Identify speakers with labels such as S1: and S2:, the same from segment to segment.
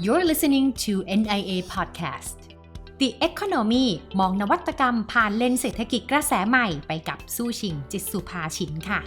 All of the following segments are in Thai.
S1: You're listening to NIA Podcast The Economy มองนวัตกรรมผ่านเลนเศรษฐกิจกระแสใหม่ไปกับสู้ชิงจิตสุภาชินค่ะ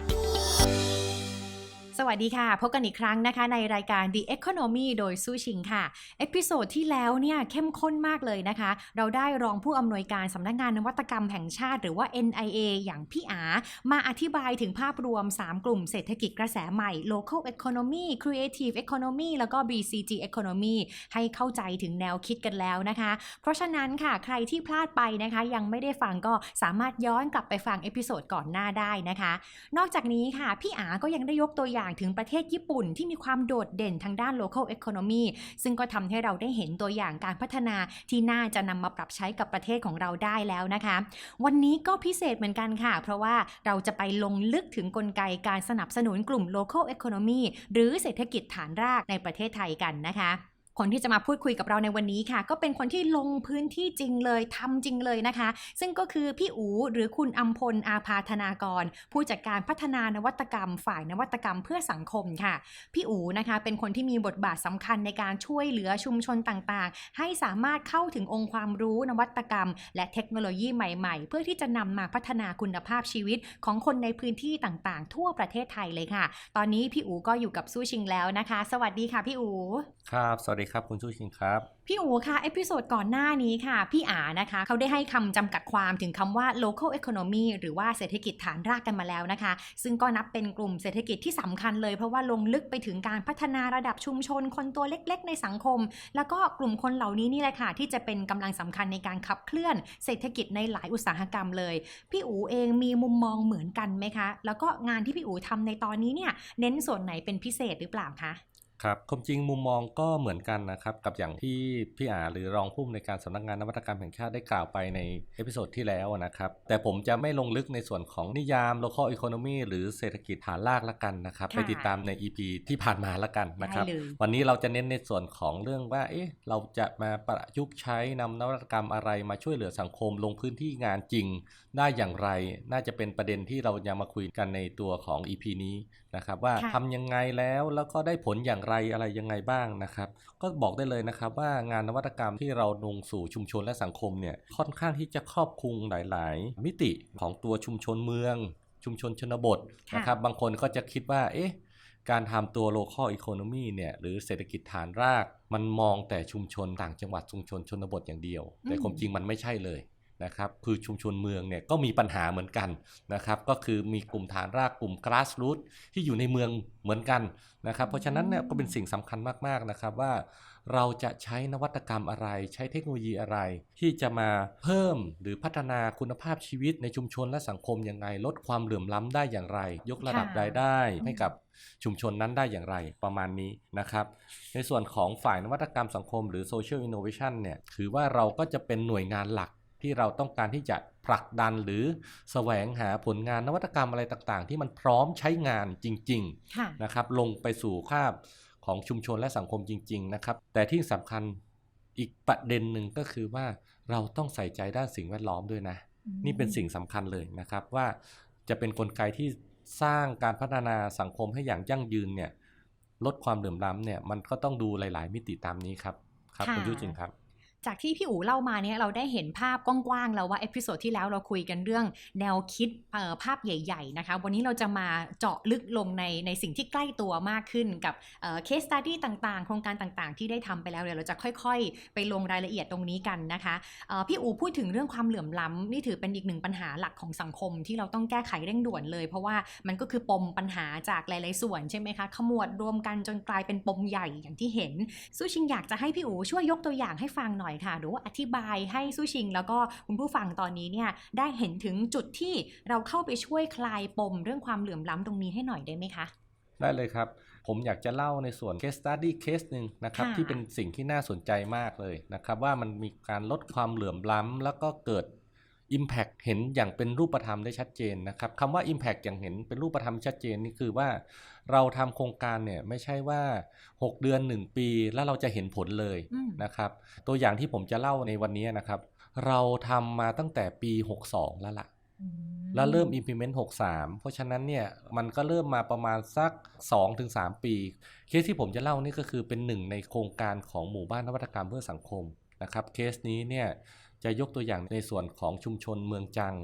S1: สวัสดีค่ะ พบกันอีกครั้งนะคะ ในรายการ The Economy โดยสู้ชิงค่ะ เอพิโซดที่แล้วเนี่ยเข้มข้นมากเลยนะคะ เราได้รองผู้อำนวยการสำนักงานนวัตกรรมแห่งชาติ หรือว่า NIA อย่างพี่อา มาอธิบายถึงภาพรวม 3 กลุ่มเศรษฐกิจกระแสใหม่ Local Economy Creative Economy แล้วก็ BCG Economy ให้เข้าใจถึงแนวคิดกันแล้วนะคะ เพราะฉะนั้นค่ะใครที่พลาดไปนะคะ ยังไม่ได้ฟังก็สามารถย้อนกลับไปฟังเอพิโซดก่อนหน้าได้นะคะ นอกจากนี้ค่ะพี่อาก็ยังได้ยกตัวอย่างถึงประเทศญี่ปุ่นที่มีความโดดเด่นทางด้าน local economy ซึ่งก็ทำให้เราได้เห็นตัวอย่างการพัฒนาที่น่าจะนำมาปรับใช้กับประเทศของเราได้แล้วนะคะ วันนี้ก็พิเศษเหมือนกันค่ะ เพราะว่าเราจะไปลงลึกถึงกลไกการสนับสนุนกลุ่ม local economy หรือเศรษฐกิจฐานรากในประเทศไทยกันนะคะ คนที่จะมาพูดคุยกับเราในวันนี้ค่ะ ก็เป็นคนที่ลงพื้นที่จริงเลยทำจริงเลยนะคะ ซึ่งก็คือพี่อูหรือคุณอัมพลอาภาธนากร ผู้จัดการพัฒนานวัตกรรม ฝ่ายนวัตกรรมเพื่อสังคมค่ะ พี่อูนะคะ เป็นคนที่มีบทบาทสำคัญในการช่วยเหลือชุมชนต่างๆ ให้สามารถเข้าถึงองค์ความรู้นวัตกรรม และเทคโนโลยีใหม่ๆ เพื่อที่จะนำมาพัฒนาคุณภาพชีวิตของคนในพื้นที่ต่างๆ ทั่วประเทศไทยเลยค่ะ ตอนนี้พี่อูก็อยู่กับสู้ชิงแล้วนะคะ สวัสดีค่ะพี่อู
S2: ครับสวัสดีครับคุณชูชิงครับ
S1: พี่อูค่ะเอพิโซดก่อนหน้านี้ค่ะ พี่อานะคะ เขาได้ให้คำจำกัดความถึงคำว่า local economy หรือว่าเศรษฐกิจฐานรากกันมาแล้วนะคะ ซึ่งก็นับเป็นกลุ่มเศรษฐกิจที่สำคัญเลย เพราะว่าลงลึกไปถึงการพัฒนาระดับชุมชน คนตัวเล็กๆ ในสังคม แล้วก็กลุ่มคนเหล่านี้นี่แหละค่ะ ที่จะเป็นกำลังสำคัญในการขับเคลื่อนเศรษฐกิจในหลายอุตสาหกรรมเลย พี่อูเองมีมุมมองเหมือนกันไหมคะ แล้วก็งานที่พี่อูทำในตอนนี้เนี่ยเน้นส่วนไหนเป็นพิเศษหรือเปล่าคะ
S2: ครับความจริงมุมมองก็เหมือนกันนะครับ กับอย่างที่พี่อาหรือรองผู้อำนวยการสำนักงานนวัตกรรมแห่งชาติได้กล่าวไปในเอพิโซดที่แล้วนะครับ แต่ผมจะไม่ลงลึกในส่วนของนิยาม local economy หรือเศรษฐกิจฐานรากละกันนะครับ
S1: ค่ะ
S2: ไปติดตามใน EP ที่ผ่านมาละกันนะครับ
S1: ได้เลย
S2: วันนี้เราจะเน้นในส่วนของเรื่องว่าเอ๊ะเราจะมาประยุกต์ใช้นำนวัตกรรมอะไรมาช่วยเหลือสังคมลงพื้นที่งานจริง ได้อย่างไร น่าจะเป็นประเด็นที่เราจะมาคุยกันในตัวของ EP นี้ นะครับว่า
S1: ค่ะ
S2: ทำยังไงแล้วแล้วก็ได้ผลอย่างไรอะไรยังไงบ้างนะครับ ก็บอกได้เลยนะครับว่างานนวัตกรรมที่เราลงสู่ชุมชนและสังคมเนี่ยค่อนข้างที่จะครอบคลุมหลาย ๆ มิติของตัวชุมชนเมือง ชุมชนชนบท
S1: ค่ะ
S2: นะครับบางคนก็จะคิดว่าเอ๊ะการทำตัว local economy เนี่ยหรือเศรษฐกิจฐานราก มันมองแต่ชุมชนต่างจังหวัดชุมชนชนบทอย่างเดียว แต่
S1: อืม
S2: ความจริงมันไม่ใช่เลย นะครับคือชุมชนเมืองเนี่ยก็มีปัญหาเหมือนกันนะครับก็คือมีกลุ่มฐานรากกลุ่ม grassroot ที่อยู่ในเมืองเหมือนกันนะครับเพราะฉะนั้นเนี่ยก็เป็นสิ่งสำคัญมากๆนะครับว่าเราจะใช้นวัตกรรมอะไร ใช้เทคโนโลยีอะไร ที่จะมาเพิ่มหรือพัฒนาคุณภาพชีวิตในชุมชนและสังคมยังไง ลดความเหลื่อมล้ำได้อย่างไร ยกระดับรายได้ให้กับชุมชนนั้นได้อย่างไรประมาณนี้นะครับ ในส่วนของฝ่ายนวัตกรรมสังคมหรือ Social Innovation เนี่ยถือว่าเราก็จะเป็นหน่วยงานหลัก ที่เราต้องการที่จะผลักดันหรือแสวงหาผลงานนวัตกรรมอะไรต่างๆ ที่มันพร้อมใช้งานจริงๆ
S1: ค่ะ
S2: นะครับลงไปสู่ภาพของชุมชนและสังคมจริง ๆ นะครับ แต่ที่สำคัญอีกประเด็นหนึ่งก็คือว่าเราต้องใส่ใจด้านสิ่งแวดล้อมด้วยนะ นี่เป็นสิ่งสำคัญเลยนะครับว่าจะเป็นนกลไกที่สร้างการพัฒนาสังคมให้อย่างยั่งยืนเนี่ยลดความเหลื่อมล้ำเนี่ยมันก็ต้องดูหลาย ๆ มิติตามนี้ครับครับ
S1: ค่ะ
S2: คุณยุจินครับ
S1: จากที่พี่อู๋เล่ามาเนี่ยเราได้เห็นภาพกว้างๆแล้วว่าเอพิโซดที่แล้วเราคุยกันเรื่องแนวคิดภาพใหญ่ๆนะคะ วันนี้เราจะมาเจาะลึกลงในในสิ่งที่ใกล้ตัวมากขึ้นกับเคสตัดดี้ต่างๆ โครงการต่างๆ ที่ได้ทำไปแล้วเดี๋ยวเราจะค่อยๆ ไปลงรายละเอียดตรงนี้กันนะคะพี่อู๋พูดถึงเรื่องความเหลื่อมล้ำนี่ถือเป็นอีกหนึ่งปัญหาหลักของสังคมที่เราต้องแก้ไขเร่งด่วนเลย เพราะว่ามันก็คือปมปัญหาจากหลายๆส่วนใช่ไหมคะขมวดรวมกันจนกลายเป็นปมใหญ่อย่างที่เห็นสู้ชิงอยากจะให้พี่อู๋ช่วยยกตัวอย่างให้ฟังหน่อยค่ะ หรือว่าอธิบายให้สู้ชิง แล้วก็คุณผู้ฟังตอนนี้เนี่ยได้เห็นถึงจุดที่เราเข้าไปช่วยคลายปมเรื่องความเหลื่อมล้ำตรงนี้ให้หน่อยได้ไหมคะ
S2: ได้เลยครับ ผมอยากจะเล่าในส่วน case study case หนึ่งนะครับ
S1: ค่ะ
S2: ที่เป็นสิ่งที่น่าสนใจมากเลยนะครับ ว่ามันมีการลดความเหลื่อมล้ำแล้วก็เกิด Impact เห็นอย่างเป็นรูปธรรมได้ชัดเจนนะครับคำว่า Impact อย่างเห็นเป็นรูปธรรมชัดเจนนี่คือว่า เราทำโครงการเนี่ยไม่ใช่ว่า 6 เดือน 1 ปีแล้วเราจะเห็นผลเลย
S1: อืม
S2: นะครับ ตัวอย่างที่ผมจะเล่าในวันนี้นะครับ เราทำมาตั้งแต่ปี 62 แล้วล่ะ
S1: อืม
S2: แล้วเริ่ม implement 63 เพราะฉะนั้นเนี่ยมันก็เริ่มมาประมาณสัก 2-3 ปี เคสที่ผมจะเล่านี่ก็คือเป็นหนึ่งในโครงการของหมู่บ้านนวัตกรรมเพื่อสังคมนะครับเคสนี้เนี่ยจะยกตัวอย่างในส่วนของชุมชนเมืองจัง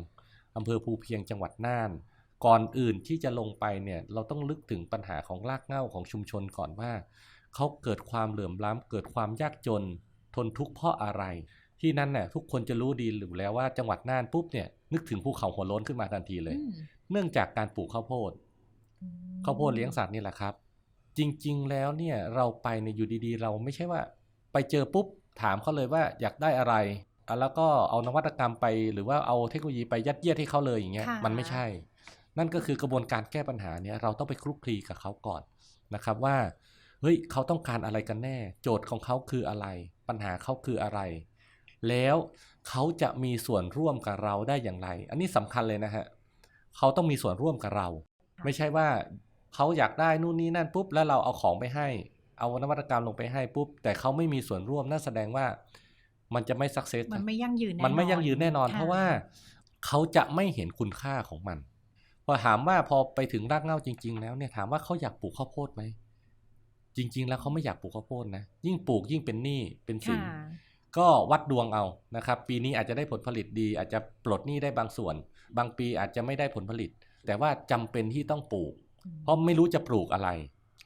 S2: อำเภอภูเพียงจังหวัดน่าน ก่อนอื่นที่จะลงไปเนี่ยเราต้องลึกถึงปัญหาของรากเหง้าของชุมชนก่อนว่าเขาเกิดความเหลื่อมล้ำเกิดความยากจน ทนทุกข์เพราะอะไร ที่นั่นเนี่ยทุกคนจะรู้ดีอยู่แล้วว่าจังหวัดน่านปุ๊บเนี่ยนึกถึงภูเขาหัวโล้นขึ้นมาทันทีเลย
S1: อืม
S2: เนื่องจากการปลูกข้าวโพด
S1: อืม
S2: ข้าวโพดเลี้ยงสัตว์นี่แหละครับ จริง ๆ แล้วเนี่ยเราไปในยอยู่ดีๆ เราไม่ใช่ว่า ไปเจอปุ๊บถามเขาเลยว่าอยากได้อะไรอะแล้วก็เอานวัตกรรมไป หรือว่าเอาเทคโนโลยีไปยัดเยียดให้เขาเลยอย่างเงี้ย
S1: ค่ะ
S2: มันไม่ใช่ นั่นก็คือกระบวนการแก้ปัญหาเนี่ยเราต้องไปคลุกคลีกับเขาก่อนนะครับว่าเฮ้ยเขาต้องการอะไรกันแน่ โจทย์ของเขาคืออะไร ปัญหาเขาคืออะไร แล้วเขาจะมีส่วนร่วมกับเราได้อย่างไร อันนี้สำคัญเลยนะฮะเขาต้องมีส่วนร่วมกับเรา ไม่ใช่ว่าเขาอยากได้นู่นนี่นั่นปุ๊บแล้วเราเอาของไปให้ เอานวัตกรรมลงไปให้ปุ๊บ แต่เขาไม่มีส่วนร่วมนั่นแสดงว่า มันจะไม่สักเซส
S1: มันไม่ยั่งยืนแน่
S2: มันไม่ยั่งยืนแน่นอน
S1: ค่
S2: เพราะว่าเขาจะไม่เห็นคุณค่าของมัน พอถามว่าพอไปถึงรากเหง้าจริง ๆ แล้วเนี่ยถามว่าเขาอยากปลูกข้าวโพดไหมจริง ๆ แล้วเขาไม่อยากปลูกข้าวโพดนะยิ่งปลูกยิ่งเป็นหนี้เป็นสิน
S1: ค่ะ
S2: ก็วัดดวงเอานะครับ ปีนี้อาจจะได้ผลผลิตดี อาจจะปลดหนี้ได้บางส่วน บางปีอาจจะไม่ได้ผลผลิต แต่ว่าจำเป็นที่ต้องปลูก เพราะไม่รู้จะปลูกอะไร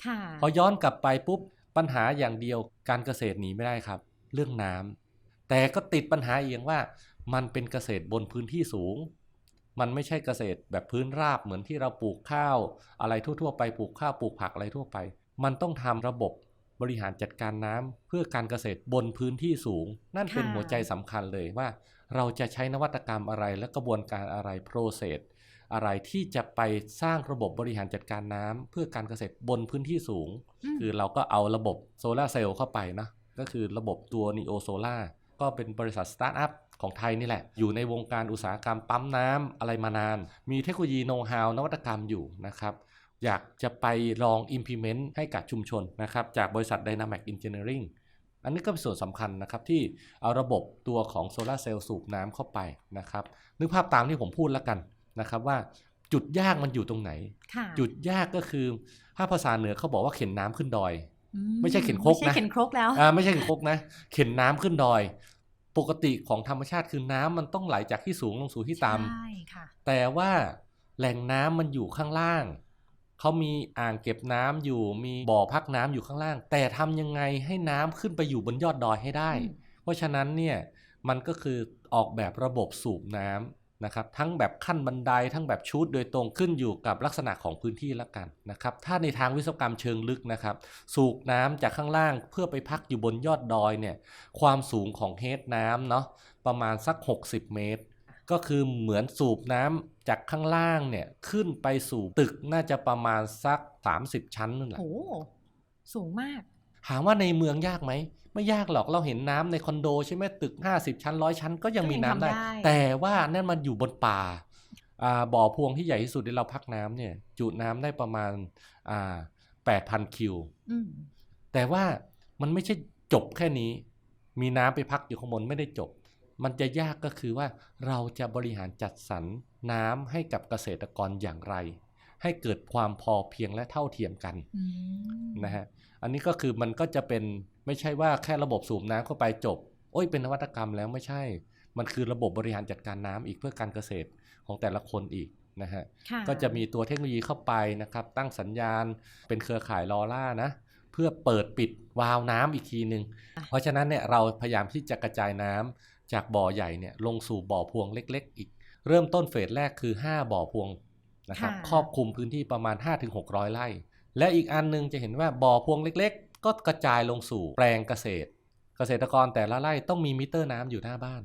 S1: ค่ะ
S2: พอย้อนกลับไปปุ๊บปัญหาอย่างเดียวการเกษตรหนีไม่ได้ครับ เรื่องน้ำแต่ก็ติดปัญหาอีกอย่างว่า มันเป็นเกษตรบนพื้นที่สูง มันไม่ใช่เกษตรแบบพื้นราบเหมือนที่เราปลูกข้าว อะไรทั่ว ๆ ไปปลูกข้าวปลูกผักอะไรทั่วไป มันต้องทำระบบบริหารจัดการน้ำเพื่อการเกษตรบนพื้นที่สูง นั่นเป็นหัวใจสำคัญเลยว่า เราจะใช้นวัตกรรมอะไรและกระบวนการอะไร process อะไรที่จะไปสร้างระบบบริหารจัดการน้ำเพื่อการเกษตรบนพื้นที่สูง คือเราก็เอาระบบโซลาเซลล์เข้าไปนะก็คือระบบตัว Neo Solar ก็เป็นบริษัทสตาร์ทอัพ ของไทยนี่แหละ อยู่ในวงการอุตสาหกรรมปั๊มน้ำอะไรมานาน มีเทคโนโลยีโน้ตฮาวนวัตกรรมอยู่นะครับอยากจะไปลอง implement ให้กับชุมชนนะครับจากบริษัท Dynamic Engineering อันนี้ก็เป็นส่วนสำคัญนะครับที่เอาระบบตัวของโซลาร์เซลล์สูบน้ำเข้าไปนะครับนึกภาพตามที่ผมพูดแล้วกันนะครับว่าจุดยากมันอยู่ตรงไหน
S1: ค่ะ
S2: จุดยากก็คือถ้าภาษาเหนือเขาบอกว่าเข็นน้ำขึ้นดอย
S1: อื
S2: ไม่ใช่เข็นครกนะ
S1: ไม่ใช่เข็นครกแล้ว
S2: อ่าไม่ใช่เข็นครกนะ เข็นน้ำขึ้นดอย ปกติของธรรมชาติคือน้ำมันต้องไหลจากที่สูงลงสู่ที่ต่
S1: ใช่ค่ะำ
S2: แต่ว่าแหล่งน้ำมันอยู่ข้างล่าง เขามีอ่างเก็บน้ำอยู่มีบ่อพักน้ำอยู่ข้างล่าง แต่ทำยังไงให้น้ำขึ้นไปอยู่บนยอดดอยให้ได้
S1: อืม
S2: เพราะฉะนั้นเนี่ยมันก็คือออกแบบระบบสูบน้ำ นะครับทั้งแบบขั้นบันไดทั้งแบบชุดโดยตรงขึ้นอยู่กับลักษณะของพื้นที่ละกันนะครับถ้าในทางวิศวกรรมเชิงลึกนะครับ สูบน้ำจากข้างล่างเพื่อไปพักอยู่บนยอดดอยเนี่ยความสูงของเฮดน้ำเนาะประมาณสัก 60 เมตร ก็คือเหมือนสูบน้ำจากข้างล่างเนี่ยขึ้นไปสู่ตึกน่าจะประมาณสัก 30 ชั้นนั่นแหละ
S1: โหสูงมาก
S2: ถามว่าในเมืองยากไหม ไม่ยากหรอกเราเห็นน้ำในคอนโดใช่ไหมตึก 50 ชั้นร้อยชั้นก็ยังมีน้ำได้
S1: ก็ยังทำได้
S2: แต่ว่านั่นมันอยู่บนป่าอ่าบ่อพวงที่ใหญ่ที่สุดที่เราพักน้ำเนี่ยจุน้ำได้ประมาณอ่า8,000คิว
S1: อืม
S2: แต่ว่ามันไม่ใช่จบแค่นี้ มีน้ำไปพักอยู่ข้างบนไม่ได้จบ มันจะยากก็คือว่าเราจะบริหารจัดสรรน้ำให้กับเกษตรกรอย่างไร ให้เกิดความพอเพียงและเท่าเทียมกัน
S1: อืม
S2: นะฮะอันนี้ก็คือมันก็จะเป็น ไม่ใช่ว่าแค่ระบบสูบน้ำเข้าไปจบ โอ้ยเป็นนวัตกรรมแล้วไม่ใช่ มันคือระบบบริหารจัดการน้ำอีกเพื่อการเกษตรของแต่ละคนอีกนะฮะ
S1: ค่
S2: ก็จะมีตัวเทคโนโลยีเข้าไปนะครับ ตั้งสัญญาณเป็นเครือข่ายลอล่านะ เพื่อเปิดปิดวาล์วน้ำอีกทีหนึ่งเพราะฉะนั้นเนี่ยเราพยายามที่จะกระจายน้ำจากบ่อใหญ่เนี่ยลงสู่บ่อพวงเล็ก ๆ อีก เริ่มต้นเฟสแรกคือ 5 บ่อพวงนะครับ
S1: ค่ะ
S2: ครอบคลุมพื้นที่ประมาณ 5-600ไร่และอีกอันหนึงจะเห็นว่าบ่อพวงเล็กๆ ก็กระจายลงสู่แปลงเกษตร เกษตรกรแต่ละไร่ต้องมีมิเตอร์น้ำอยู่หน้าบ้าน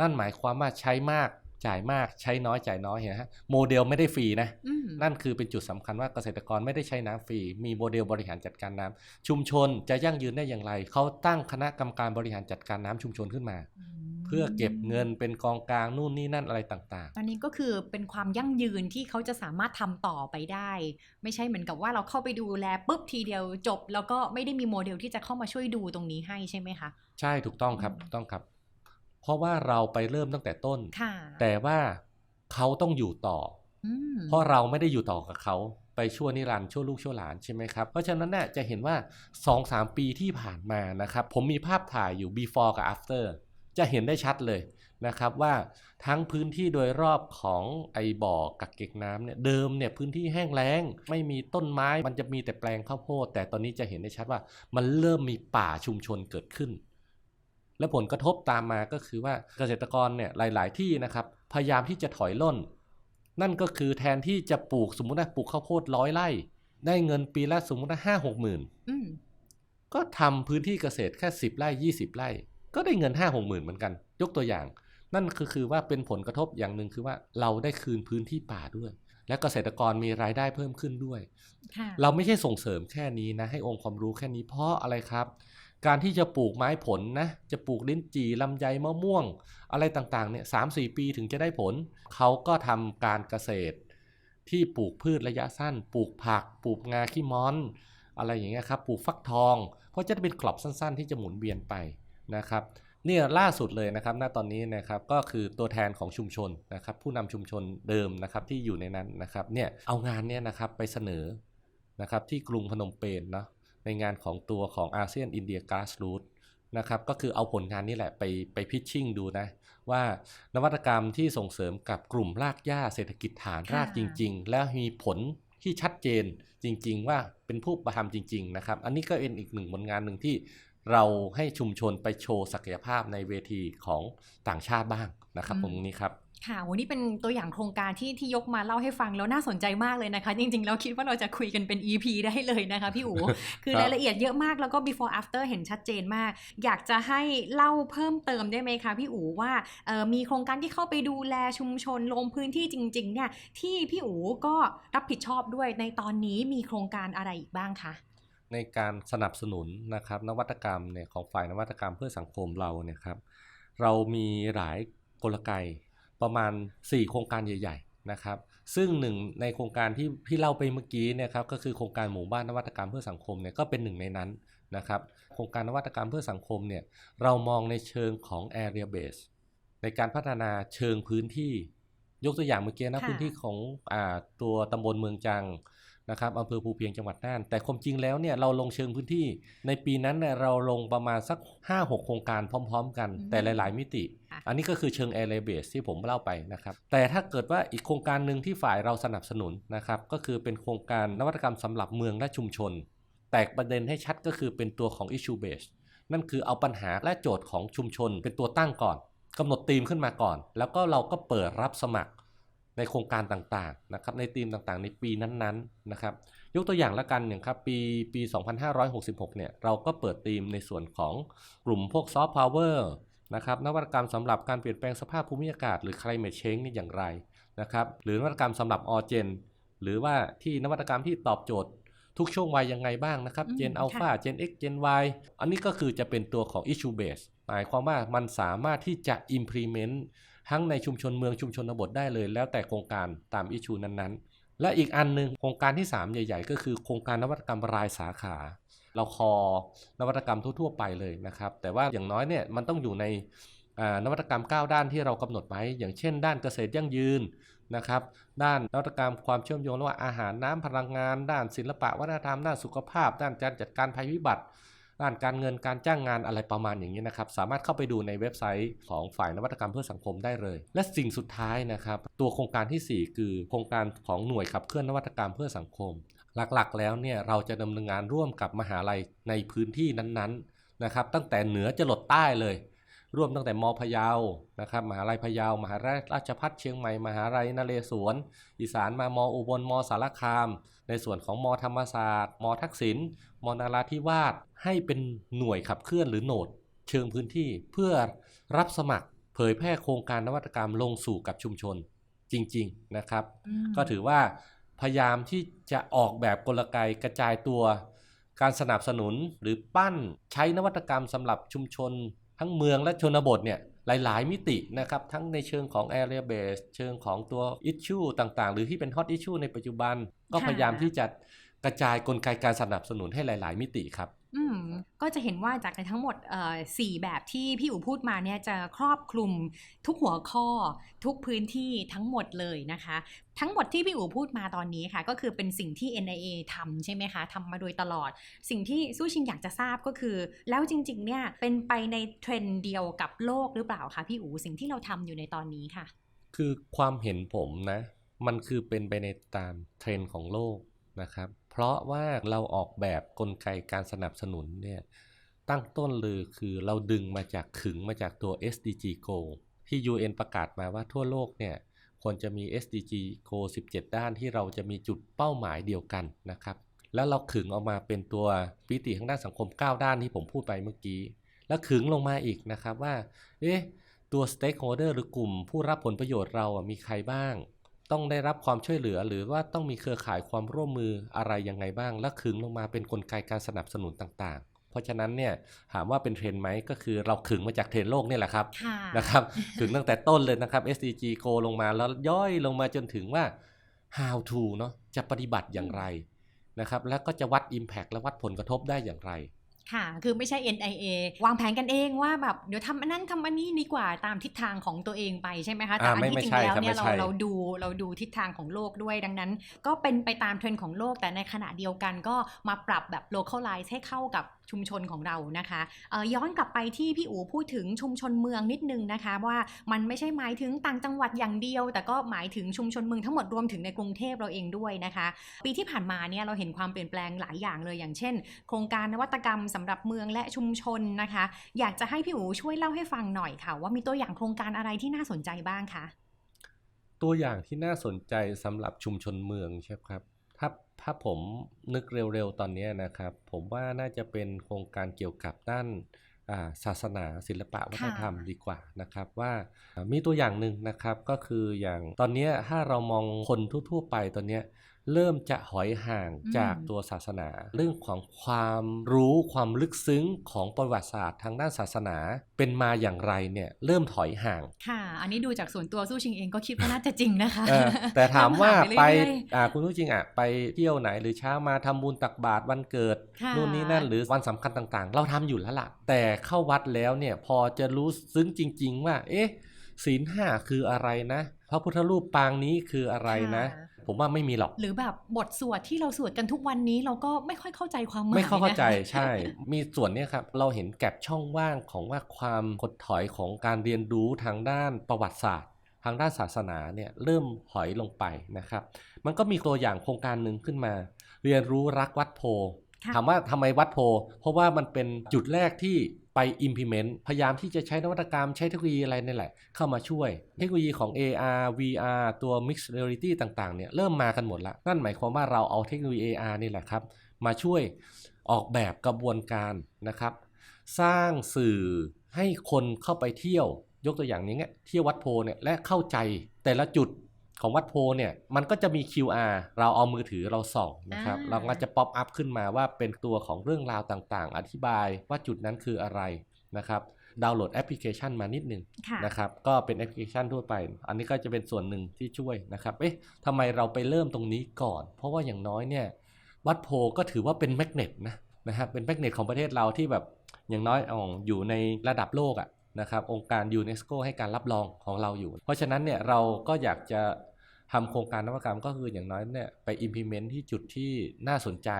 S2: นั่นหมายความว่าใช้มาก จ่ายมากใช้น้อยจ่ายน้อยเห็นไหมฮะโมเดลไม่ได้ฟรีนะ
S1: อืม
S2: นั่นคือเป็นจุดสำคัญว่าเกษตรกรไม่ได้ใช้น้ำฟรี มีโมเดลบริหารจัดการน้ำชุมชนจะยั่งยืนได้อย่างไร เขาตั้งคณะกรรมการบริหารจัดการน้ำชุมชนขึ้นมา เพื่อเก็บเงินเป็นกองกลางนู่นนี่นั่นอะไรต่าง
S1: อันนี้ก็คือเป็นความยั่งยืนที่เขาจะสามารถทำต่อไปได้ ไม่ใช่เหมือนกับว่าเราเข้าไปดูแลปุ๊บทีเดียวจบ แล้วก็ไม่ได้มีโมเดลที่จะเข้ามาช่วยดูตรงนี้ให้ใช่ไหมคะ
S2: ๆใช่ถูกต้องครับ
S1: อืม
S2: ถูกต้องครับ เพราะว่าเราไปเริ่มตั้งแต่ต้น
S1: ค่ะ
S2: แต่ว่าเขาต้องอยู่ต่อ
S1: อืม
S2: เพราะเราไม่ได้อยู่ต่อกับเขาไปชั่วนิรันดร์ชั่วลูกชั่วหลานใช่ไหมครับ เพราะฉะนั้นเนี่ยจะเห็นว่า 2-3 ปีที่ผ่านมานะครับ ผมมีภาพถ่ายอยู่ before กับ after จะเห็นได้ชัดเลยนะครับว่าทั้งพื้นที่โดยรอบของไอบ่อกักเก็บน้ำเนี่ยเดิมเนี่ยพื้นที่แห้งแล้ง ไม่มีต้นไม้มันจะมีแต่แปลงข้าวโพดแต่ตอนนี้จะเห็นได้ชัดว่า มันเริ่มมีป่าชุมชนเกิดขึ้น และผลกระทบตามมาก็คือว่าเกษตรกรเนี่ยหลาย ๆ ที่นะครับพยายามที่จะถอยร่น นั่นก็คือแทนที่จะปลูกสมมติว่าปลูกข้าวโพดร้อยไร่ ได้เงินปีละสมมติว่าห้าหกหมื่น
S1: อืม
S2: ก็ทำพื้นที่เกษตรแค่สิบไร่ยี่สิบไร่ ก็ได้เงินห้าหกหมื่นเหมือนกัน ยกตัวอย่าง นั่นคือคือว่าเป็นผลกระทบอย่างหนึ่งคือว่าเราได้คืนพื้นที่ป่าด้วย และเกษตรกรมีรายได้เพิ่มขึ้นด้วย
S1: ค่ะ
S2: เราไม่ใช่ส่งเสริมแค่นี้นะให้องค์ความรู้แค่นี้เพราะอะไรครับ การที่จะปลูกไม้ผลนะจะปลูกลิ้นจี่ลำไยมะม่วง อะไรต่างๆเนี่ยสามสี่ปีถึงจะได้ผล เขาก็ทำการเกษตร ที่ปลูกพืชระยะสั้น ปลูกผัก ปลูกงาขี้ม้อน อะไรอย่างเงี้ยครับปลูกฟักทอง เพราะจะเป็นกรอบสั้นๆ ที่จะหมุนเวียนไปนะครับเนี่ยล่าสุดเลยนะครับณตอนนี้นะครับก็คือตัวแทนของชุมชนนะครับผู้นำชุมชนเดิมนะครับที่อยู่ในนั้นนะครับเนี่ยเอางานเนี่ยนะครับไปเสนอนะครับที่กรุงพนมเปญเนาะ ในงานของตัวของอาเซียนอินเดียก s ส r ู t นะครับก็คือเอาผลงานนี้แหละไปไปพิชชิ่งดูนะ ว่านวัตกรรมที่ส่งเสริมกับกลุ่มรากหญ้าเศรษฐกิจฐานรากจริง ๆ และมีผลที่ชัดเจนจริง ๆ ว่าเป็นผู้ประทำจริง ๆ นะครับ อันนี้ก็เป็นอีกหนึ่งผลงานหนึ่งที่เราให้ชุมชนไปโชว์ศักยภาพในเวทีของต่างชาติบ้างนะครับ
S1: อืม
S2: ตรงนี้ครับ
S1: ค่ะวันนี้เป็นตัวอย่างโครงการที่ที่ยกมาเล่าให้ฟังแล้วน่าสนใจมากเลยนะคะ จริงๆ แล้วคิดว่าเราจะคุยกันเป็น EP ได้เลยนะคะพี่อู๋คือ
S2: ครับ
S1: รายละเอียดเยอะมากแล้วก็ before after เห็นชัดเจนมาก อยากจะให้เล่าเพิ่มเติมได้ไหมคะพี่อู๋ว่าเอ่อมีโครงการที่เข้าไปดูแลชุมชนลงพื้นที่จริงๆเนี่ยที่พี่อู๋ก็รับผิดชอบด้วยในตอนนี้มีโครงการอะไรอีกบ้างคะ
S2: ในการสนับสนุนนะครับนวัตกรรมเนี่ยของฝ่ายนวัตกรรมเพื่อสังคมเราเนี่ยครับเรามีหลายกลไก ประมาณ 4 โครงการใหญ่ ๆ นะครับ ซึ่งหนึ่งในโครงการที่พี่เล่าไปเมื่อกี้เนี่ยครับก็คือโครงการหมู่บ้านนวัตกรรมเพื่อสังคมเนี่ยก็เป็นหนึ่งในนั้นนะครับ โครงการนวัตกรรมเพื่อสังคมเนี่ยเรามองในเชิงของ area base ในการพัฒนาเชิงพื้นที่ ยกตัวอย่างเมื่อกี้นะ
S1: ค่ะ
S2: พื้นที่ของอ่าตัวตำบลเมืองจัง นะครับอำเภอภูเพียงจังหวัดน่าน แต่ความจริงแล้วเนี่ยเราลงเชิงพื้นที่ ในปีนั้นเนี่ยเราลงประมาณสัก 5-6 โครงการพร้อม ๆ กัน
S1: อืม
S2: แต่หลาย ๆ มิติ
S1: ค่ะ
S2: อันนี้ก็คือเชิง area base ที่ผมเล่าไปนะครับ แต่ถ้าเกิดว่าอีกโครงการหนึ่งที่ฝ่ายเราสนับสนุนนะครับก็คือเป็นโครงการนวัตกรรมสำหรับเมืองและชุมชน แตกประเด็นให้ชัดก็คือเป็นตัวของ issue base นั่นคือเอาปัญหาและโจทย์ของชุมชน เป็นตัวตั้งก่อนกำหนดธีมขึ้นมาก่อน แล้วก็เราก็เปิดรับสมัคร ในโครงการต่างๆนะครับในธีมต่างๆ ในปีนั้นๆนะครับยกตัวอย่างละกันอย่างครับปีปี 2566 เนี่ยเราก็เปิดธีมในส่วนของกลุ่มพวกซอฟต์พาวเวอร์นะครับนวัตกรรมสำหรับการเปลี่ยนแปลงสภาพภูมิอากาศหรือ climate change นี่อย่างไรนะครับหรือนวัตกรรมสำหรับออเจนหรือว่าที่นวัตกรรมที่ตอบโจทย์ทุกช่วงวัยยังไงบ้างนะครับ
S1: อืม
S2: Gen Alpha Gen X Gen Y อันนี้ก็คือจะเป็นตัวของ issue base หมายความว่ามันสามารถที่จะ implement ทั้งในชุมชนเมืองชุมชนบทได้เลย แล้วแต่โครงการตาม issue นั้นๆ และอีกอันหนึ่งโครงการที่ 3 ใหญ่ ๆ ก็คือโครงการนวัตกรรมรายสาขา เราคอนวัตกรรมทั่วๆไปเลยนะครับ แต่ว่าอย่างน้อยเนี่ยมันต้องอยู่ในนวัตกรรม 9 ด้านที่เรากำหนดไว้ อย่างเช่น ด้านเกษตรยั่งยืนนะครับ ด้านนวัตกรรมความเชื่อมโยงระหว่างอาหารน้ำพลังงาน ด้านศิลปะวัฒนธรรมด้านสุขภาพ ด้านการจัดการภัยพิบัติ ด้านการเงินการจ้างงานอะไรประมาณอย่างนี้นะครับ สามารถเข้าไปดูในเว็บไซต์ของฝ่ายนวัตกรรมเพื่อสังคมได้เลย และสิ่งสุดท้ายนะครับ ตัวโครงการทีสี่4 คือโครงการของหน่วยขับเคลื่อนนวัตกรรมเพื่อสังคม หลักๆ แล้วเนี่ยเราจะดำเนินงานร่วมกับมหาลัยในพื้นที่นั้นๆนะครับตั้งแต่เหนือจรดใต้เลย ร่วมตั้งแต่มพะเยานะครับมหาลัยพะเยามหาลัยราชภัฏเชียงใหม่ มหาลัยนเรศวร อีสานมามอุบลมสารคาม ในส่วนของมธรรมศาสตร์มทักษิณมนาราธิวาสให้เป็นหน่วยขับเคลื่อนหรือโหนด เชิงพื้นที่เพื่อรับสมัครเผยแพร่โครงการนวัตกรรมลงสู่กับชุมชนจริง ๆนะครับ
S1: อืม
S2: ก็ถือว่าพยายามที่จะออกแบบกลไกกระจายตัว การสนับสนุนหรือปั้นใช้นวัตกรรมสำหรับชุมชน ทั้งเมืองและชนบทเนี่ยหลาย ๆ มิตินะครับ ทั้งในเชิงของ area base เชิงของตัว issue ต่าง ๆ หรือที่เป็น hot issue ในปัจจุบัน ก็
S1: ค่ะ
S2: พยายามที่จะกระจายกลไกการสนับสนุนให้หลาย ๆ มิติครับ
S1: อืมก็จะเห็นว่าจากในทั้งหมดสี่แบบที่พี่อู๋พูดมาเนี่ยจะครอบคลุมทุกหัวข้อทุกพื้นที่ทั้งหมดเลยนะคะ ทั้งหมดที่พี่อู๋พูดมาตอนนี้ค่ะ ก็คือเป็นสิ่งที่ NIA ทำใช่ไหมคะทำมาโดยตลอด สิ่งที่สู้ชิงอยากจะทราบก็คือ แล้วจริง ๆ เนี่ยเป็นไปในเทรนด์เดียวกับโลกหรือเปล่าคะพี่อู๋สิ่งที่เราทำอยู่ในตอนนี้ค่ะ
S2: คือความเห็นผมนะ มันคือเป็นไปในตามเทรนด์ของโลก นะครับ เพราะว่าเราออกแบบกลไกการสนับสนุนเนี่ยตั้งต้นเลยคือเราดึงมาจากขึงมาจากตัว SDG Goal ที่ UN ประกาศมาว่าทั่วโลกเนี่ยควรจะมี SDG Goal 17 ด้านที่เราจะมีจุดเป้าหมายเดียวกันนะครับ แล้วเราขึงออกมาเป็นตัวปิติทางด้านสังคม 9 ด้านที่ผมพูดไปเมื่อกี้ แล้วขึงลงมาอีกนะครับว่า เอ๊ะ ตัว stakeholder หรือกลุ่มผู้รับผลประโยชน์เราอะมีใครบ้าง ต้องได้รับความช่วยเหลือ หรือว่าต้องมีเครือข่ายความร่วมมืออะไรยังไงบ้าง และขึงลงมาเป็นนกลไกการสนับสนุนต่างๆ เพราะฉะนั้นเนี่ยถามว่าเป็นเทรนด์ไหมก็คือเราขึงมาจากเทรนด์โลกเนี่ยแหละครับ
S1: ค่ะ
S2: นะครับถึงตั้งแต่ต้นเลยนะครับ SDG Go ลงมาแล้วย่อยลงมาจนถึงว่า how to เนาะจะปฏิบัติอย่างไรนะครับแล้วก็จะวัด Impact และวัดผลกระทบได้อย่างไร
S1: ค่ะ คือไม่ใช่ NIA วางแผนกันเองว่าแบบเดี๋ยวทำอันนั้นทำอันนี้ดีกว่าตามทิศทางของตัวเองไปใช่ไหมคะ แต่
S2: อ่า
S1: อัน
S2: ไม่
S1: ที่
S2: ไม่
S1: จริง
S2: ใช่
S1: แล้ว
S2: ครับ
S1: เนี่ย
S2: ไม่
S1: เรา
S2: ใช่
S1: เราดูเราดูทิศทางของโลกด้วยดังนั้น ก็เป็นไปตามเทรนด์ของโลกแต่ในขณะเดียวกันก็มาปรับแบบ localize ให้เข้ากับชุมชนของเรานะคะย้อนกลับไปที่พี่อู๋พูดถึงชุมชนเมืองนิดนึงนะคะ ว่ามันไม่ใช่หมายถึงต่างจังหวัดอย่างเดียว แต่ก็หมายถึงชุมชนเมืองทั้งหมดรวมถึงในกรุงเทพเราเองด้วยนะคะ ปีที่ผ่านมาเนี่ยเราเห็นความเปลี่ยนแปลงหลายอย่างเลยอย่างเช่น โครงการนวัตกรรมสำหรับเมืองและชุมชนนะคะ อยากจะให้พี่อู๋ช่วยเล่าให้ฟังหน่อยค่ะ ว่ามีตัวอย่างโครงการอะไรที่น่าสนใจบ้างคะ
S2: ตัวอย่างที่น่าสนใจสำหรับชุมชนเมืองใช่ครับ ถ้าถ้าผมนึกเร็วๆตอนนี้นะครับ ผมว่าน่าจะเป็นโครงการเกี่ยวกับด้านอ่าศาสนาศิลปะวัฒนธรรมดีกว่านะครับว่าอ่ามีตัวอย่างหนึ่งนะครับก็คืออย่างตอนเนี้ยถ้าเรามองคนทั่วๆไปตอนเนี้ย เริ่มจะหอยห่างจากตัวศาสนา เรื่องของความรู้ความลึกซึ้งของประวัติศาสตร์ทางด้านศาสนา เป็นมาอย่างไรเนี่ยเริ่มถอยห่าง
S1: ค่ะ อันนี้ดูจากส่วนตัวสู้ชิงเองก็คิดว่าน่าจะจริงนะคะ
S2: เออแต่ถามว่า
S1: ตามหาไป
S2: ไป
S1: เรื่อย
S2: อ่าคุณรู้จริงอะไปเที่ยวไหนหรือเช้ามาทำบุญตักบาตรวันเกิด
S1: ค่ะ
S2: นู่นนี่นั่นหรือวันสำคัญต่างๆ เราทำอยู่แล้วล่ะแต่เข้าวัดแล้วเนี่ยพอจะรู้ซึ้งจริง ๆ ว่า เอ๊ะศีลห้าคืออะไรนะพระพุทธรูปปางนี้คืออะไรนะ
S1: ค่ะ
S2: ผมว่าไม่มีหรอก
S1: หรือแบบบทสวดที่เราสวดกันทุกวันนี้เราก็ไม่ค่อยเข้าใจความหมาย
S2: ไม่เข้า
S1: นะ
S2: เข้าใจใช่ มีส่วนเนี้ยครับเราเห็นแก็บช่องว่างของว่าความหดถอยของการเรียนรู้ทางด้านประวัติศาสตร์ ทางด้านศาสนาเนี่ยเริ่มถอยลงไปนะครับ มันก็มีตัวอย่างโครงการหนึ่งขึ้นมา เรียนรู้รักวัดโพ
S1: ค่ะ
S2: ถามว่าทำไมวัดโพ เพราะว่ามันเป็นจุดแรกที่ไป implement พยายามที่จะใช้นวัตกรรมใช้เทคโนโลยีอะไรนี่แหละ เข้ามาช่วย เทคโนโลยีของ AR VR ตัว Mixed Reality ต่างๆเนี่ยเริ่มมากันหมดละ นั่นหมายความว่าเราเอาเทคโนโลยี AR นี่แหละครับ มาช่วยออกแบบกระบวนการนะครับ สร้างสื่อให้คนเข้าไปเที่ยวยกตัวอย่างนี้เงี้ยเที่ยววัดโพเนี่ยและเข้าใจแต่ละจุด ของวัดโพเนี่ยมันก็จะมี QR เราเอามือถือเราส่องนะครับ
S1: อ่า
S2: เราก็จะป๊อปอัพขึ้นมาว่าเป็นตัวของเรื่องราวต่างๆ อธิบายว่าจุดนั้นคืออะไรนะครับดาวน์โหลดแอปพลิเคชันมานิดนึง
S1: ค่ะ
S2: นะครับก็เป็นแอปพลิเคชันทั่วไป อันนี้ก็จะเป็นส่วนหนึ่งที่ช่วยนะครับเอ๊ะทำไมเราไปเริ่มตรงนี้ก่อน เพราะว่าอย่างน้อยเนี่ยวัดโพก็ถือว่าเป็นแมกเนตนะนะครับเป็นแมกเนตของประเทศเราที่แบบอย่างน้อยอ๋ออยู่ในระดับโลกอะ นะครับองค์การยูเนสโกให้การรับรองของเราอยู่ เพราะฉะนั้นเนี่ยเราก็อยากจะทำโครงการนวัตกรรมก็คืออย่างน้อยเนี่ยไป implement ที่จุดที่น่าสนใจ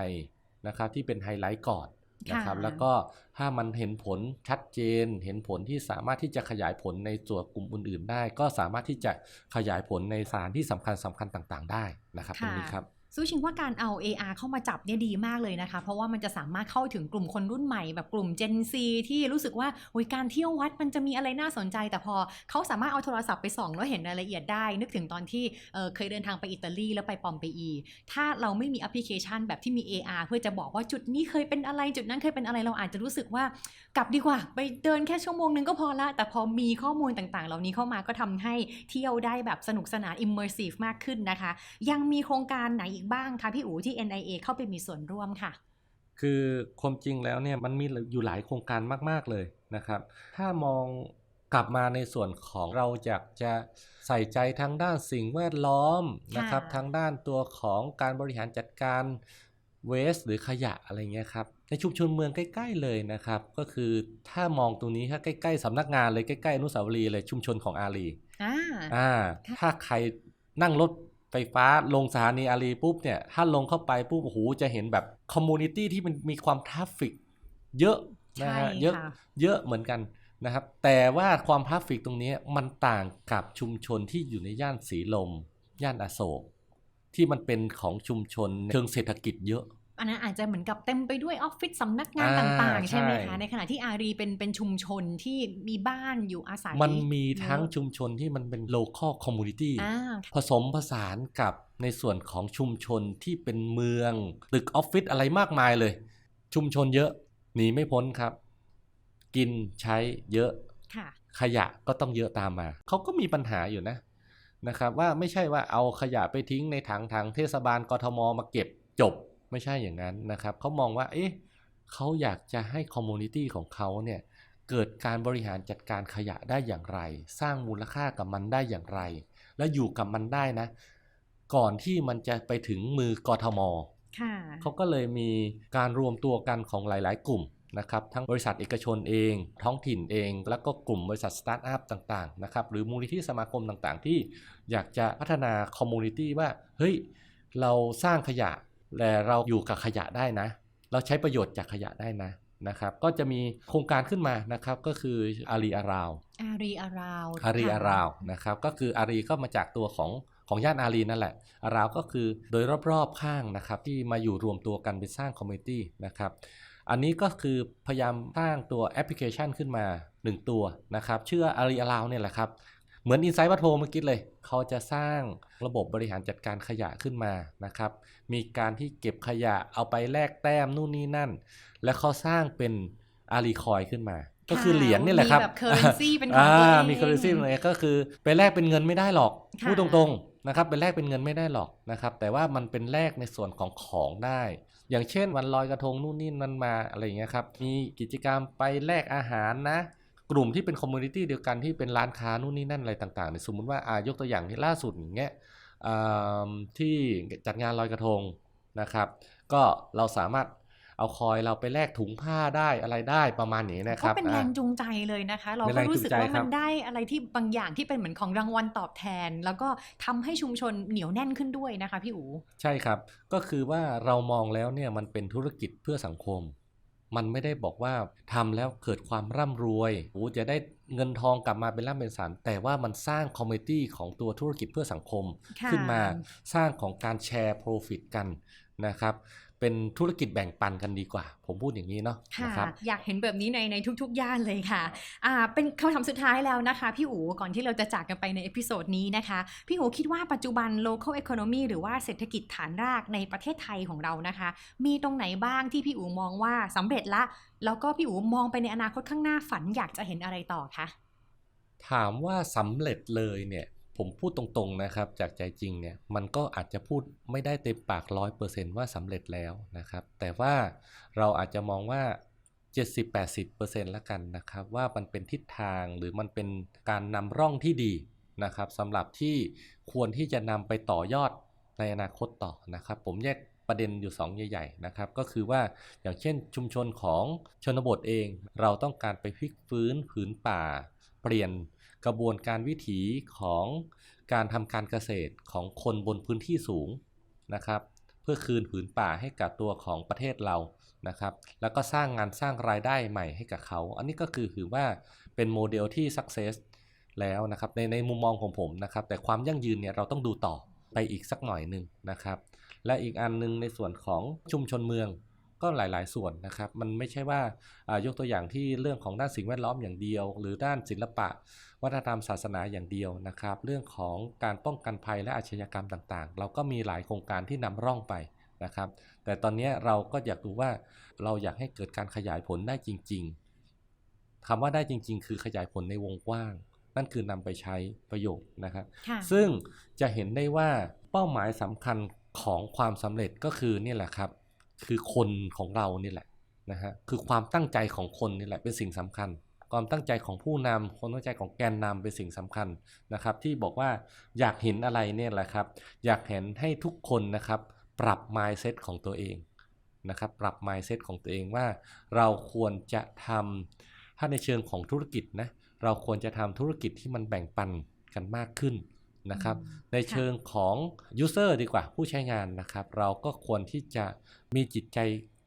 S2: นะครับที่เป็นไฮไลท์ก่อนนะครับ
S1: ค่ะ
S2: แล้วก็ถ้ามันเห็นผลชัดเจน เห็นผลที่สามารถที่จะขยายผลในส่วนกลุ่มอื่น ๆ ได้ ก็สามารถที่จะขยายผลในสถานที่สำคัญสำคัญต่าง ๆ ได้นะครับตรงนี้ครับ
S1: สู้ชิงว่าการเอา AR เข้ามาจับเนี่ยดีมากเลยนะคะ เพราะว่ามันจะสามารถเข้าถึงกลุ่มคนรุ่นใหม่แบบกลุ่ม Gen Z ที่รู้สึกว่าโอ้ยการเที่ยววัดมันจะมีอะไรน่าสนใจ แต่พอเขาสามารถเอาโทรศัพท์ไปส่องแล้วเห็นรายละเอียดได้ นึกถึงตอนที่เเคยเดินทางไปอิตาลีแล้วไปปอมเปอีถ้าเราไม่มีแอปพลิเคชันแบบที่มี AR เพื่อจะบอกว่าจุดนี้เคยเป็นอะไรจุดนั้นเคยเป็นอะไรเราอาจจะรู้สึกว่ากลับดีกว่า ไปเดินแค่ชั่วโมงนึงก็พอละ แต่พอมีข้อมูลต่างๆ เหล่านี้เข้ามาก็ทำให้เที่ยวได้แบบสนุกสนาน immersive มากขึ้นนะคะ ยังมีโครงการไหนอีกบ้างคะพี่อู๋ที่ NIA เข้าไปมีส่วนร่วมค่ะ
S2: คือความจริงแล้วเนี่ยมันมีอยู่หลายโครงการมาก ๆเลยนะครับ ถ้ามองกลับมาในส่วนของเราอยากจะใส่ใจทางด้านสิ่งแวดล้อมนะครับ
S1: ค่ะ
S2: ทางด้านตัวของการบริหารจัดการเวสหรือขยะอะไรเงี้ยครับในชุมชนเมืองใกล้ ๆ เลยนะครับ ก็คือถ้ามองตรงนี้ถ้าใกล้ ๆสำนักงานเลยใกล้ๆอนุสาวรีย์เลยชุมชนของอารี
S1: อ่า
S2: อ่า
S1: ค่ะ
S2: ถ้าใครนั่งรถ ไฟฟ้าลงสถานีอารีปุ๊บเนี่ย ถ้าลงเข้าไปปุ๊บโอ้โหจะเห็นแบบคอมมูนิตี้ที่มันมีความทราฟฟิกเยอะนะ
S1: ใช่
S2: ฮะเยอะ
S1: ค่ะ
S2: เยอะเหมือนกันนะครับ แต่ว่าความทราฟฟิกตรงนี้มันต่างกับชุมชนที่อยู่ในย่านสีลม ย่านอโศกที่มันเป็นของชุมชนเชิงเศรษฐกิจเยอะ
S1: อันนั้นอาจจะเหมือนกับเต็มไปด้วยออฟฟิศสำนักงาน
S2: อ่า
S1: ต่างๆ ใช่ไหม
S2: ใช่
S1: คะ ในขณะที่อารีเป็นเป็นชุมชนที่มีบ้านอยู่อาศัย
S2: มันมีทั้ง
S1: เยอะ
S2: ชุมชนที่มันเป็น local community
S1: อ่า
S2: ผสมผสานกับในส่วนของชุมชนที่เป็นเมือง ตึกออฟฟิศอะไรมากมายเลย ชุมชนเยอะหนีไม่พ้นครับ กินใช้เยอะ
S1: ค่ะ
S2: ขยะก็ต้องเยอะตามมาเขาก็มีปัญหาอยู่นะนะครับ ว่าไม่ใช่ว่าเอาขยะไปทิ้งในถังทางเทศบาลกทมมาเก็บจบ ไม่ใช่อย่างนั้นนะครับเขามองว่าเอ๊ะเขาอยากจะให้คอมมูนิตี้ของเขาเนี่ยเกิดการบริหารจัดการขยะได้อย่างไร สร้างมูลค่ากับมันได้อย่างไร และอยู่กับมันได้นะ ก่อนที่มันจะไปถึงมือกทม
S1: ค่ะ
S2: เขาก็เลยมีการรวมตัวกันของหลาย ๆ กลุ่มนะครับทั้งบริษัทเอกชนเอง ท้องถิ่นเอง แล้วก็กลุ่มบริษัทสตาร์ทอัพต่างๆนะครับหรือมูลนิธิสมาคมต่างๆ ที่อยากจะพัฒนาคอมมูนิตี้ว่าเฮ้ยเราสร้างขยะ แต่เราอยู่กับขยะได้นะ เราใช้ประโยชน์จากขยะได้นะนะครับ ก็จะมีโครงการขึ้นมานะครับก็คืออารีอาราว
S1: อารีอาราว
S2: อารี
S1: ค่ะ
S2: อาราวนะครับก็คืออารีก็มาจากตัวของของย่านอารีนั่นแหละ อาราวก็คือโดยรอบๆข้างนะครับที่มาอยู่รวมตัวกันเป็นสร้างคอมมูนิตี้นะครับอันนี้ก็คือพยายามสร้างตัวแอปพลิเคชันขึ้นมา 1 ตัวนะครับ ชื่ออารีอาราวเนี่ยแหละครับ เหมือน Insight วัตโทเมื่อกี้เลย เขาจะสร้างระบบบริหารจัดการขยะขึ้นมานะครับ มีการที่เก็บขยะเอาไปแลกแต้มนู่นนี่นั่น และเขาสร้างเป็นอารีคอยขึ้นมา ก็คือเหรียญนี่แหละครับ
S1: มีแบบ currency เป็นของ
S2: อ่า
S1: ตัวเอง
S2: มี currency เลยก็คือไปแลกเป็นเงินไม่ได้หรอก
S1: ค่ะ
S2: พูดตรงๆนะครับไปแลกเป็นเงินไม่ได้หรอกนะครับ แต่ว่ามันเป็นแลกในส่วนของของได้อย่างเช่นวันลอยกระทงนู่นนี่นั่นมาอะไรอย่างเงี้ยครับ มีกิจกรรมไปแลกอาหารนะ กลุ่มที่เป็นคอมมูนิตี้เดียวกันที่เป็นร้านค้านู่นนี่นั่นอะไรต่างๆเนี่ยสมมุติว่าอายกตัวอย่างที่ล่าสุดอย่างเงี้ยอ่าที่จัดงานลอยกระทงนะครับ ก็เราสามารถเอาคอยเราไปแลกถุงผ้าได้อะไรได้ประมาณนี้นะค
S1: ก็
S2: รับ
S1: เป็นแรง
S2: อ่า
S1: จูงใจเลยนะคะ เรา
S2: เป็น
S1: ก็
S2: แรง
S1: รู้สึก
S2: จูงใจ
S1: ว่า
S2: ครั
S1: มั
S2: บ
S1: นได้อะไรที่บางอย่างที่เป็นเหมือนของรางวัลตอบแทน แล้วก็ทำให้ชุมชนเหนียวแน่นขึ้นด้วยนะคะพี่อู๋
S2: ใช่ครับ ก็คือว่าเรามองแล้วเนี่ยมันเป็นธุรกิจเพื่อสังคม มันไม่ได้บอกว่าทำแล้วเกิดความร่ำรวยโอ้จะได้เงินทองกลับมาเป็นร่ำเป็นสันแต่ว่ามันสร้างคอมมิตี้ของตัวธุรกิจเพื่อสังคม
S1: ค่ะ
S2: ขึ้นมาสร้างของการแชร์ Profit กันนะครับ เป็นธุรกิจแบ่งปันกันดีกว่า ผมพูดอย่างนี้เนาะ
S1: ค่ะ
S2: นะครับ
S1: อยากเห็นแบบนี้ในในทุกๆย่านเลยค่ะอ่าเป็นคำถามสุดท้ายแล้วนะคะ พี่อู๋ก่อนที่เราจะจากกันไปในเอพิโซดนี้นะคะ พี่อู๋คิดว่าปัจจุบัน local economy หรือว่าเศรษฐกิจฐานรากในประเทศไทยของเรานะคะ มีตรงไหนบ้างที่พี่อู๋มองว่าสำเร็จละ แล้วก็พี่อู๋มองไปในอนาคตข้างหน้าฝันอยากจะเห็นอะไรต่อคะ
S2: ถามว่าสำเร็จเลยเนี่ย ผมพูดตรงๆนะครับ จากใจจริงเนี่ยมันก็อาจจะพูดไม่ได้เต็มปากร้อยเปอร์เซนต์ว่าสำเร็จแล้วนะครับ แต่ว่าเราอาจจะมองว่า 70-80%ละกันนะครับ ว่ามันเป็นทิศทางหรือมันเป็นการนำร่องที่ดีนะครับสำหรับที่ควรที่จะนำไปต่อยอดในอนาคตต่อนะครับ ผมแยกประเด็นอยู่ 2 ใหญ่ๆนะครับก็คือว่าอย่างเช่นชุมชนของชนบทเอง เราต้องการไปพลิกฟื้นผืนป่า เปลี่ยน กระบวนการวิถีของการทำการเกษตรของคนบนพื้นที่สูงนะครับ เพื่อคืนผืนป่าให้กับตัวของประเทศเรานะครับ แล้วก็สร้างงานสร้างรายได้ใหม่ให้กับเขา อันนี้ก็คือถือว่าเป็นโมเดลที่ success แล้วนะครับในในมุมมองของผมนะครับ แต่ความยั่งยืนเนี่ยเราต้องดูต่อไปอีกสักหน่อยหนึ่งนะครับ และอีกอันหนึงในส่วนของชุมชนเมือง ก็หลาย ๆ ส่วนนะครับ มันไม่ใช่ว่าอ่ายกตัวอย่างที่เรื่องของด้านสิ่งแวดล้อมอย่างเดียว หรือด้านศิลปะ วัฒนธรรมศาสนาอย่างเดียวนะครับ เรื่องของการป้องกันภัยและอาชญากรรมต่างๆ เราก็มีหลายโครงการที่นำร่องไปนะครับ แต่ตอนนี้เราก็อยากดูว่าเราอยากให้เกิดการขยายผลได้จริง ๆคำว่าได้จริง ๆ คือขยายผลในวงกว้างนั่นคือนำไปใช้ประโยชน์นะครับ
S1: ค่ะ
S2: ซึ่งจะเห็นได้ว่าเป้าหมายสำคัญของความสำเร็จก็คือนี่แหละครับ คือคนของเรานี่แหละนะฮะคือความตั้งใจของคนนี่แหละเป็นสิ่งสำคัญ ความตั้งใจของผู้นำความตั้งใจของแกนนำเป็นสิ่งสำคัญนะครับ ที่บอกว่าอยากเห็นอะไรเนี่ยแหละครับ อยากเห็นให้ทุกคนนะครับ ปรับ mindset ของตัวเองนะครับ ปรับ mindset ของตัวเองว่า เราควรจะทำถ้าในเชิงของธุรกิจนะเราควรจะทำธุรกิจที่มันแบ่งปันกันมากขึ้น นะครับ
S1: อืม
S2: ในเชิงของ user ดีกว่าผู้ใช้งานนะครับ เราก็ควรที่จะมีจิตใจ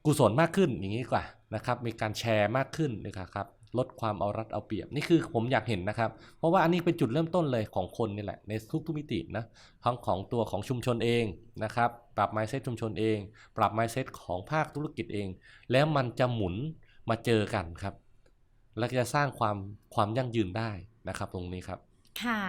S2: กุศลมากขึ้นอย่างนี้ดีกว่านะครับ มีการแชร์มากขึ้นนะครับลดความเอารัดเอาเปรียบนี่คือผมอยากเห็นนะครับ เพราะว่าอันนี้เป็นจุดเริ่มต้นเลยของคนนี่แหละในทุกๆมิตินะทั้งของตัวของชุมชนเองนะครับ ปรับ mindset ชุมชนเอง ปรับ mindset ของภาคธุรกิจเอง แล้วมันจะหมุนมาเจอกันครับ และจะสร้างความความยั่งยืนได้นะครับ ตรงนี้ครับ
S1: ค่ะ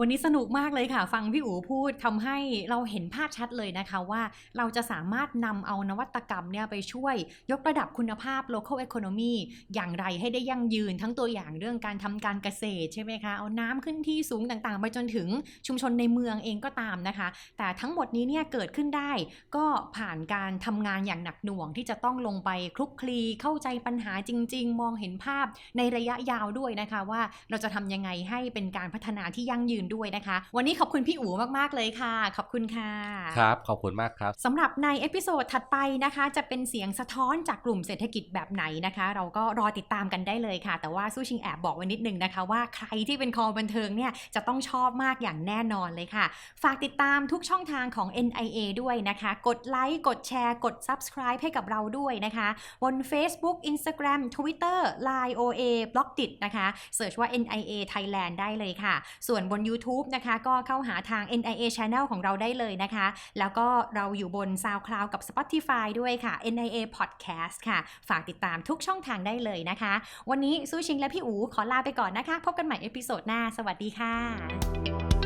S1: วันนี้สนุกมากเลยค่ะ ฟังพี่อู๋พูดทำให้เราเห็นภาพชัดเลยนะคะว่าเราจะสามารถนำเอานวัตกรรมเนี่ยไปช่วยยกระดับคุณภาพ local economy อย่างไรให้ได้ยั่งยืนทั้งตัวอย่างเรื่องการทำการเกษตรใช่ไหมคะ เอาน้ำขึ้นที่สูงต่างๆ ไปจนถึงชุมชนในเมืองเองก็ตามนะคะ แต่ทั้งหมดนี้เนี่ยเกิดขึ้นได้ ก็ผ่านการทำงานอย่างหนักหน่วงที่จะต้องลงไปคลุกคลีเข้าใจปัญหาจริง ๆ มองเห็นภาพในระยะยาวด้วยนะคะว่าเราจะทำยังไงให้เป็นการพัฒนาที่ยั่งยืนด้วยนะคะ วันนี้ขอบคุณพี่อู๋มากๆเลยค่ะ ขอบคุณค่ะ
S2: ครับ ขอบคุณมากครับ
S1: สำหรับในเอพิโซดถัดไปนะคะ จะเป็นเสียงสะท้อนจากกลุ่มเศรษฐกิจแบบไหนนะคะ เราก็รอติดตามกันได้เลยค่ะ แต่ว่าสู้ชิงแอบบอกไว้นิดนึงนะคะ ว่าใครที่เป็นคอบันเทิงเนี่ยจะต้องชอบมากอย่างแน่นอนเลยค่ะ ฝากติดตามทุกช่องทางของ NIA ด้วยนะคะ กดไลค์กดแชร์ กด subscribe ให้กับเราด้วยนะคะ บน Facebook Instagram Twitter Line OA b l o g d i t นะคะเสิร์ชว่า NIA Thailand ได้เลยค่ะส่วนบน YouTube นะคะก็เข้าหาทาง NIA Channel ของเราได้เลยนะคะ แล้วก็เราอยู่บน SoundCloud กับ Spotify ด้วยค่ะ NIA Podcast ค่ะ ฝากติดตามทุกช่องทางได้เลยนะคะ วันนี้ซูชิงและพี่อูขอลาไปก่อนนะคะ พบกันใหม่เอพิโซดหน้า สวัสดีค่ะ